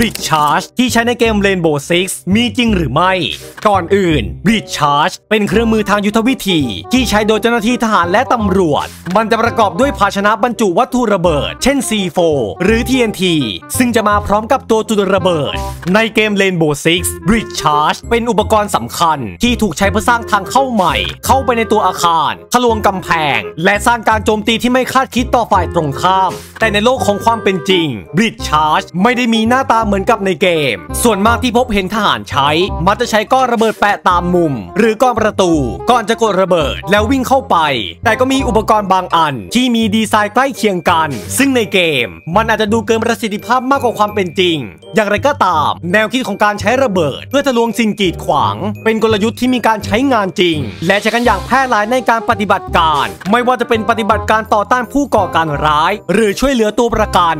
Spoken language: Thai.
Bridge Charge ที่ใช้ในเกม Rainbow Six มีจริงหรือไม่ ก่อนอื่น Bridge Charge เป็นเครื่องมือทางยุทธวิธี ที่ใช้โดยเจ้าหน้าที่ทหารและตำรวจ มันจะประกอบด้วยภาชนะบรรจุวัตถุระเบิด เช่น C4 หรือ TNT ซึ่งจะมาพร้อมกับตัวจุดระเบิด ในเกม Rainbow Six Bridge Charge เป็นอุปกรณ์สำคัญ ที่ถูกใช้เพื่อสร้างทางเข้าใหม่ เข้าไปในตัวอาคาร ทะลวงกำแพง และสร้างการโจมตีที่ไม่คาดคิดต่อฝ่ายตรงข้ามแต่ในโลกของความเป็นจริง Bridge Charge ไม่ได้มีหน้าตาเหมือนกับในเกม ส่วนมากที่พบเห็นทหารใช้ มักจะใช้ก้อนระเบิดแปะตามมุม หรือก้อนประตู ก่อนจะกดระเบิดแล้ววิ่งเข้าไป แต่ก็มีอุปกรณ์บางอัน ที่มีดีไซน์ใกล้เคียงกัน ซึ่งในเกม มันอาจจะดูเกินประสิทธิภาพมากกว่าความเป็นจริง อย่างไรก็ตาม แนวคิดของการใช้ระเบิด เพื่อทะลวงสิ่งกีดขวาง เป็นกลยุทธ์ที่มีการใช้งานจริง และใช้กันอย่างแพร่หลายในการปฏิบัติการ ไม่ว่าจะเป็นปฏิบัติการต่อต้านผู้ก่อการร้าย หรือช่วช่วยเหลือตัวประกัน